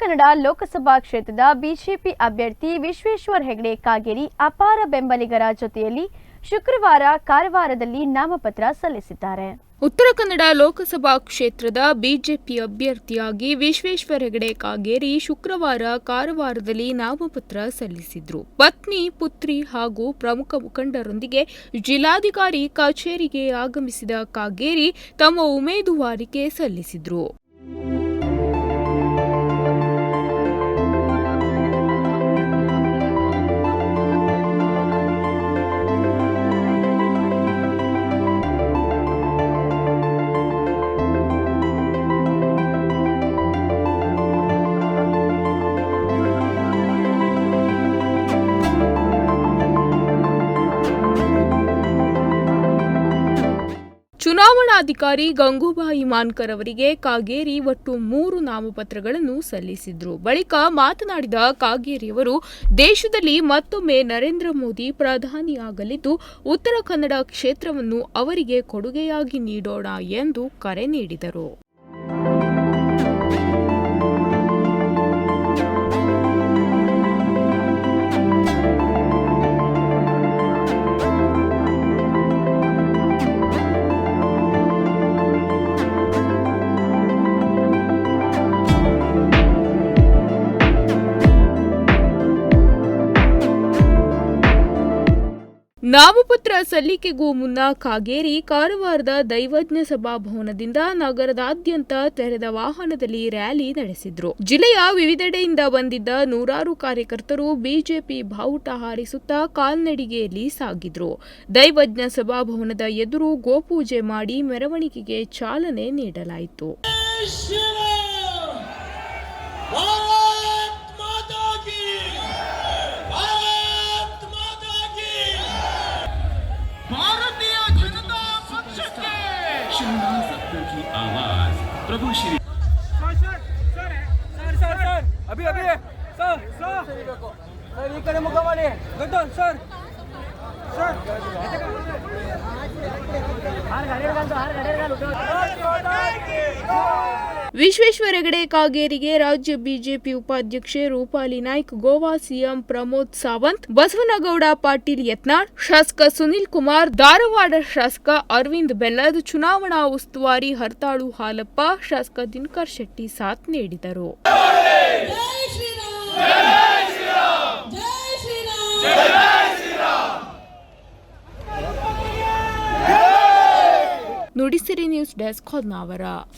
ಕನ್ನಡ ಲೋಕಸಭಾ ಕ್ಷೇತ್ರದ ಬಿಜೆಪಿ ಅಭ್ಯರ್ಥಿ ವಿಶ್ವೇಶ್ವರ್ ಹೆಗಡೆ ಕಾಗೇರಿ ಅಪಾರ ಬೆಂಬಲಿಗರ ಜೊತೆಯಲ್ಲಿ ಶುಕ್ರವಾರ ಕಾರವಾರದಲ್ಲಿ ನಾಮಪತ್ರ ಸಲ್ಲಿಸಿದ್ದಾರೆ. ಉತ್ತರ ಕನ್ನಡ ಲೋಕಸಭಾ ಕ್ಷೇತ್ರದ ಬಿಜೆಪಿ ಅಭ್ಯರ್ಥಿಯಾಗಿ ವಿಶ್ವೇಶ್ವರ ಹೆಗಡೆ ಕಾಗೇರಿ ಶುಕ್ರವಾರ ಕಾರವಾರದಲ್ಲಿ ನಾಮಪತ್ರ ಸಲ್ಲಿಸಿದ್ರು. ಪತ್ನಿ, ಪುತ್ರಿ ಹಾಗೂ ಪ್ರಮುಖ ಮುಖಂಡರೊಂದಿಗೆ ಜಿಲ್ಲಾಧಿಕಾರಿ ಕಚೇರಿಗೆ ಆಗಮಿಸಿದ ಕಾಗೇರಿ ತಮ್ಮ ಉಮೇದುವಾರಿಕೆ ಸಲ್ಲಿಸಿದ್ರು. ಚುನಾವಣಾಧಿಕಾರಿ ಗಂಗೂಬಾಯಿ ಮಾನ್ಕರ್ ಅವರಿಗೆ ಕಾಗೇರಿ ಒಟ್ಟು ಮೂರು ನಾಮಪತ್ರಗಳನ್ನು ಸಲ್ಲಿಸಿದ್ರು. ಬಳಿಕ ಮಾತನಾಡಿದ ಕಾಗೇರಿಯವರು, ದೇಶದಲ್ಲಿ ಮತ್ತೊಮ್ಮೆ ನರೇಂದ್ರ ಮೋದಿ ಪ್ರಧಾನಿಯಾಗಲಿದ್ದು, ಉತ್ತರ ಕನ್ನಡ ಕ್ಷೇತ್ರವನ್ನು ಅವರಿಗೆ ಕೊಡುಗೆಯಾಗಿ ನೀಡೋಣ ಎಂದು ಕರೆ ನೀಡಿದರು. ನಾಮಪತ್ರ ಸಲ್ಲಿಕೆಗೂ ಮುನ್ನ ಕಾಗೇರಿ ಕಾರವಾರದ ದೈವಜ್ಞ ಸಭಾಭವನದಿಂದ ನಗರದಾದ್ಯಂತ ತೆರೆದ ವಾಹನದಲ್ಲಿ ರ್ಯಾಲಿ ನಡೆಸಿದ್ರು. ಜಿಲ್ಲೆಯ ವಿವಿಧೆಡೆಯಿಂದ ಬಂದಿದ್ದ ನೂರಾರು ಕಾರ್ಯಕರ್ತರು ಬಿಜೆಪಿ ಬಾವುಟ ಹಾರಿಸುತ್ತಾ ಕಾಲ್ನಡಿಗೆಯಲ್ಲಿ ಸಾಗಿದ್ರು. ದೈವಜ್ಞ ಸಭಾಭವನದ ಎದುರು ಗೋಪೂಜೆ ಮಾಡಿ ಮೆರವಣಿಗೆಗೆ ಚಾಲನೆ ನೀಡಲಾಯಿತು. प्रभु श्री। अभी अभी सर सर। इकडे मुख माने गटन सर। सर। हार घालेर घाल हार घालेर ಸರ್ ವಿಶ್ವೇಶ್ವರ ಹೆಗಡೆ ಕಾಗೇರಿಗೆ ರಾಜ್ಯ ಬಿಜೆಪಿ ಉಪಾಧ್ಯಕ್ಷೆ ರೂಪಾಲಿ ನಾಯ್ಕ್, ಗೋವಾ ಸಿಎಂ ಪ್ರಮೋದ್ ಸಾವಂತ್, ಬಸವನಗೌಡ ಪಾಟೀಲ್ ಯತ್ನಾಳ್, ಶಾಸಕ ಸುನಿಲ್ ಕುಮಾರ್, ಧಾರವಾಡ ಶಾಸಕ ಅರವಿಂದ್ ಬೆಲ್ಲದ್, ಚುನಾವಣಾ ಉಸ್ತುವಾರಿ ಹರ್ತಾಳು ಹಾಲಪ್ಪ, ಶಾಸಕ ದಿನಕರ್ ಶೆಟ್ಟಿ ಸಾಥ್ ನೀಡಿದರು. Nudisiri news desk Honnavar.